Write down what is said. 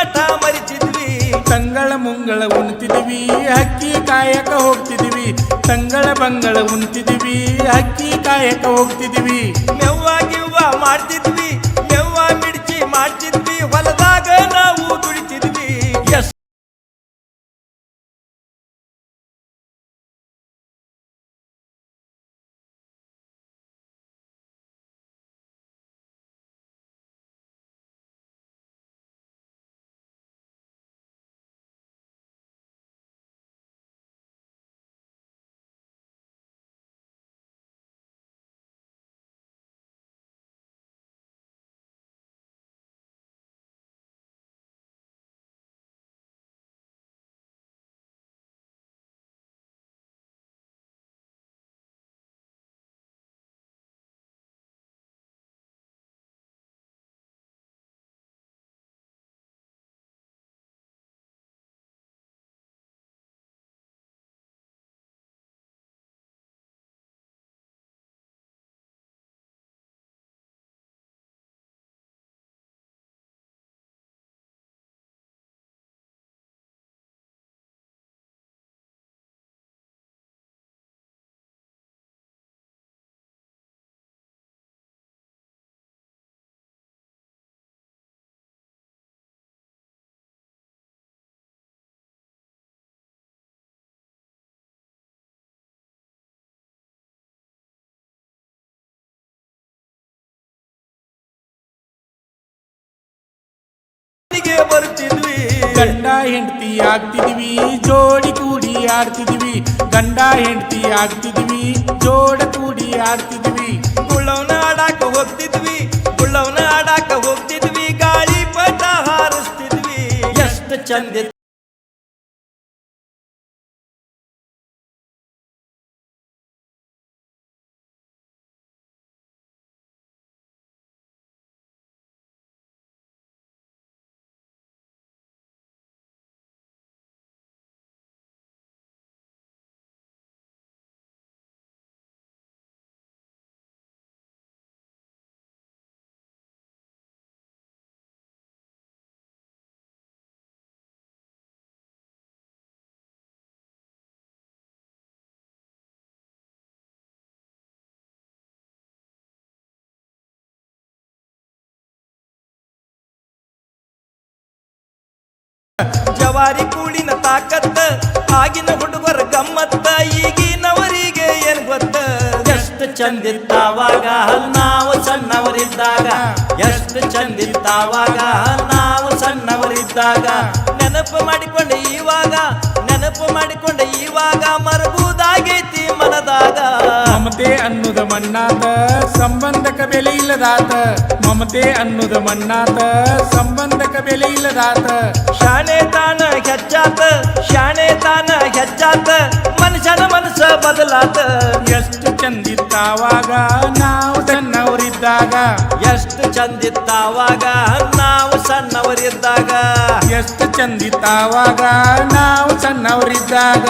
ಪಾಠ ಮರಿತಿದ್ವಿ. ತಂಗಳ ಮುಂಗಳ ಉಣ್ತಿದ್ವಿ. ಹಕ್ಕಿ ಕಾಯಕ ಹೋಗ್ತಿದ್ವಿ. ತಂಗಳ ಬಂಗಳ ಉಣ್ತಿದ್ವಿ. ಹಕ್ಕಿ ಕಾಯಕ ಹೋಗ್ತಿದ್ವಿ. ಮೆವ್ವ ಗಿವ್ವ ಮಾಡ್ತಿದ್ವಿ. ಬರ್ತಿದ್ವಿ. ಗಂಡ ಹೆಂಡತಿ ಆಗ್ತಿದ್ವಿ ಜೋಡಿ ಕೂಡಿ ಆಡ್ತಿದ್ವಿ. ಗಂಡ ಹೆಂಡತಿ ಆಗ್ತಿದ್ವಿ ಜೋಡ ಕೂಡಿ ಆಡ್ತಿದ್ವಿ. ಗುಳ್ಳವನ ಆಡಾಕ ಹೋಗ್ತಿದ್ವಿ ಗುಳ್ಳವನ ಆಡಾಕ ಹೋಗ್ತಿದ್ವಿ. ಗಾಳಿ ಪಟ ಹಾರಿಸ್ತಿದ್ವಿ. ಎಷ್ಟು ಚಂದ ಜವಾರಿ ಕೂಳಿನ ತಾಕತ್ತ ಆಗಿನ ಹುಡುಗರ ಗಮ್ಮತ್ತ ಈಗಿನವರಿಗೆ ಏನ್ ಗೊತ್ತ? ಎಷ್ಟು ಚಂದಿತ್ತಾವಾಗ ನಾವು ಸಣ್ಣವರಿದ್ದಾಗ ಎಷ್ಟು ಚಂದಿತ್ತಾವಾಗ ನಾವು ಸಣ್ಣವರಿದ್ದಾಗ ನೆನಪು ಮಾಡಿಕೊಂಡೆ ಇವಾಗ ನೆನಪು ಮಾಡಿಕೊಂಡೆ ಇವಾಗ ಮರಗುವುದಾಗೈತಿ ಮನದಾಗ. ಮಮತೆ ಅನ್ನುದ ಮಣ್ಣಾದ ಸಂಬಂಧಕ ಬೆಲೆ ಇಲ್ಲದಾತ. ಮಮತೆ ಅನ್ನುದ ಮಣ್ಣಾತ ಸಂಬಂಧಕ ಬೆಲೆ ಇಲ್ಲದಾತ. ಶಾಣೆ ತಾನ ಹೆಚ್ಚಾತ ಶಾಣೆ ತಾನ ಹೆಚ್ಚಾತ ಮನುಷ್ಯನ ಮನಸ್ಸ ಬದಲಾತ. ಎಷ್ಟು ಚಂದಿತ್ತಾವಾಗ ನಾವು ಸಣ್ಣವರಿದ್ದಾಗ. ಎಷ್ಟು ಚಂದಿತ್ತಾವಾಗ ನಾವು ಸಣ್ಣವರಿದ್ದಾಗ. ಎಷ್ಟು ಚಂದಿತ್ತಾವಾಗ ನಾವು ಸಣ್ಣವರಿದ್ದಾಗ.